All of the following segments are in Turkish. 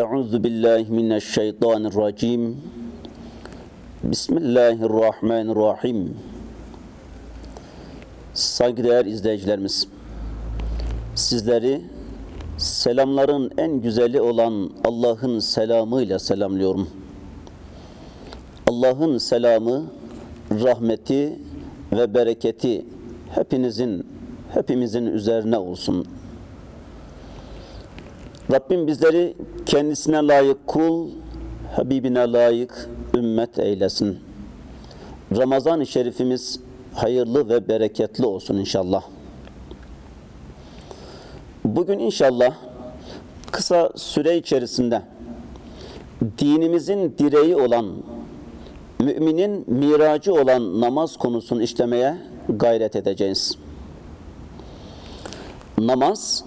Euzu billahi mineşşeytanirracim. Bismillahirrahmanirrahim. Saygıdeğer izleyicilerimiz, sizleri selamların en güzeli olan Allah'ın selamıyla selamlıyorum. Allah'ın selamı, rahmeti ve bereketi hepinizin, hepimizin üzerine olsun. Rabbim bizleri kendisine layık kul, Habibine layık ümmet eylesin. Ramazan-ı Şerifimiz hayırlı ve bereketli olsun inşallah. Bugün inşallah kısa süre içerisinde dinimizin direği olan, müminin miracı olan namaz konusunu işlemeye gayret edeceğiz. Namaz,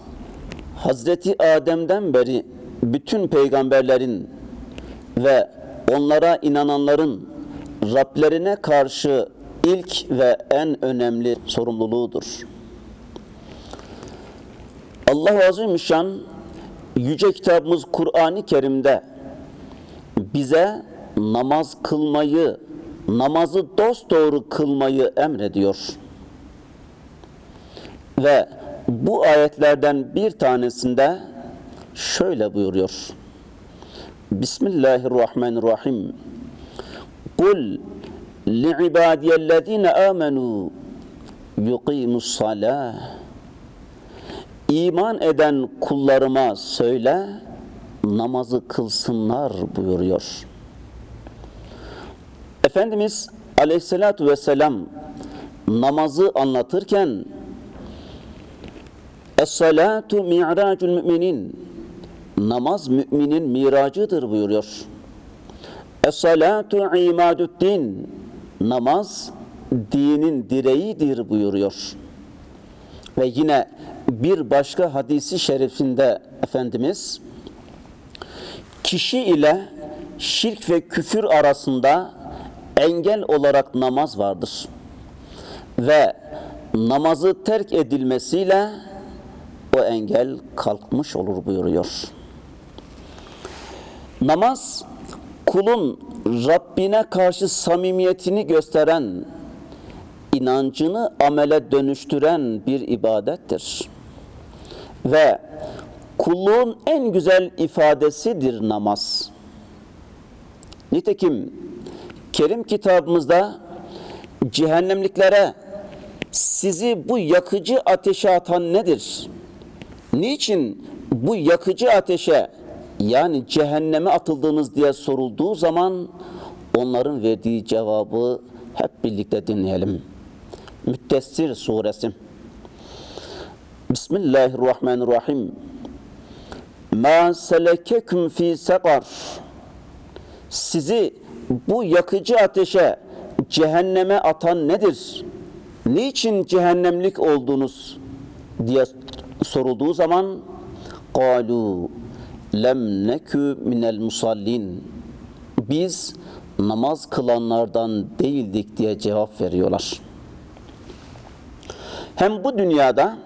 Hazreti Adem'den beri bütün peygamberlerin ve onlara inananların Rablerine karşı ilk ve en önemli sorumluluğudur. Allah Azimüşşan yüce kitabımız Kur'an-ı Kerim'de bize namaz kılmayı, namazı dosdoğru kılmayı emrediyor. Ve bu ayetlerden bir tanesinde şöyle buyuruyor. Bismillahirrahmanirrahim. Kul li'ibadiyellezine amenu yuqimus salah. İman eden kullarıma söyle namazı kılsınlar buyuruyor. Efendimiz Aleyhisselatü Vesselam namazı anlatırken Es-salatu mi'racul müminin Namaz müminin miracıdır buyuruyor. Es-salatu imaduddin Namaz dinin direğidir buyuruyor. Ve yine bir başka hadisi şerifinde Efendimiz kişi ile şirk ve küfür arasında engel olarak namaz vardır. Ve namazı terk edilmesiyle o engel kalkmış olur buyuruyor. Namaz kulun Rabbine karşı samimiyetini gösteren, inancını amele dönüştüren bir ibadettir. Ve kulluğun en güzel ifadesidir namaz. Nitekim Kerim kitabımızda cehennemliklere sizi bu yakıcı ateşe atan nedir? Niçin bu yakıcı ateşe yani cehenneme atıldınız diye sorulduğu zaman onların verdiği cevabı hep birlikte dinleyelim. Müttessir suresi. Bismillahirrahmanirrahim. Ma selekekum fi sekar. Sizi bu yakıcı ateşe cehenneme atan nedir? Niçin cehennemlik oldunuz diye sorulduğu zaman قَالُوا lem nekü minel musallin biz namaz kılanlardan değildik diye cevap veriyorlar. Hem bu dünyada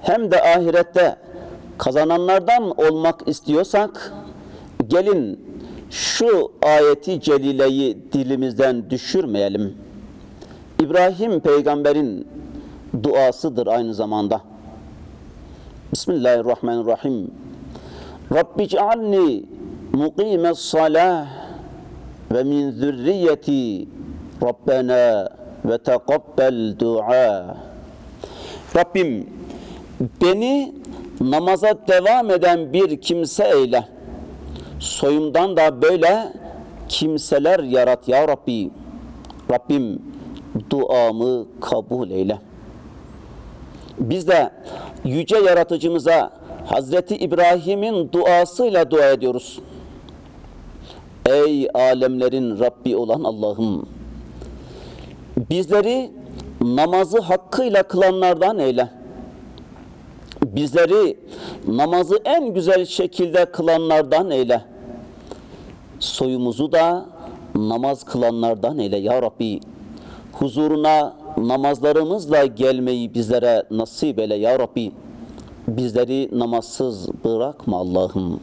hem de ahirette kazananlardan olmak istiyorsak gelin şu ayeti celileyi dilimizden düşürmeyelim. İbrahim peygamberin duasıdır aynı zamanda. Bismillahirrahmanirrahim. Rabbi cealni mukimes salah ve min zürriyeti Rabbena ve tekabbel dua. Rabbim beni namaza devam eden bir kimse eyle. Soyumdan da böyle kimseler yarat ya Rabbi. Rabbim duamı kabul eyle. Biz de yüce yaratıcımıza Hazreti İbrahim'in duasıyla dua ediyoruz. Ey alemlerin Rabbi olan Allah'ım bizleri namazı hakkıyla kılanlardan eyle. Bizleri namazı en güzel şekilde kılanlardan eyle. Soyumuzu da namaz kılanlardan eyle ya Rabbi. Huzuruna namazlarımızla gelmeyi bizlere nasip eyle ya Rabbi. Bizleri namazsız bırakma Allah'ım.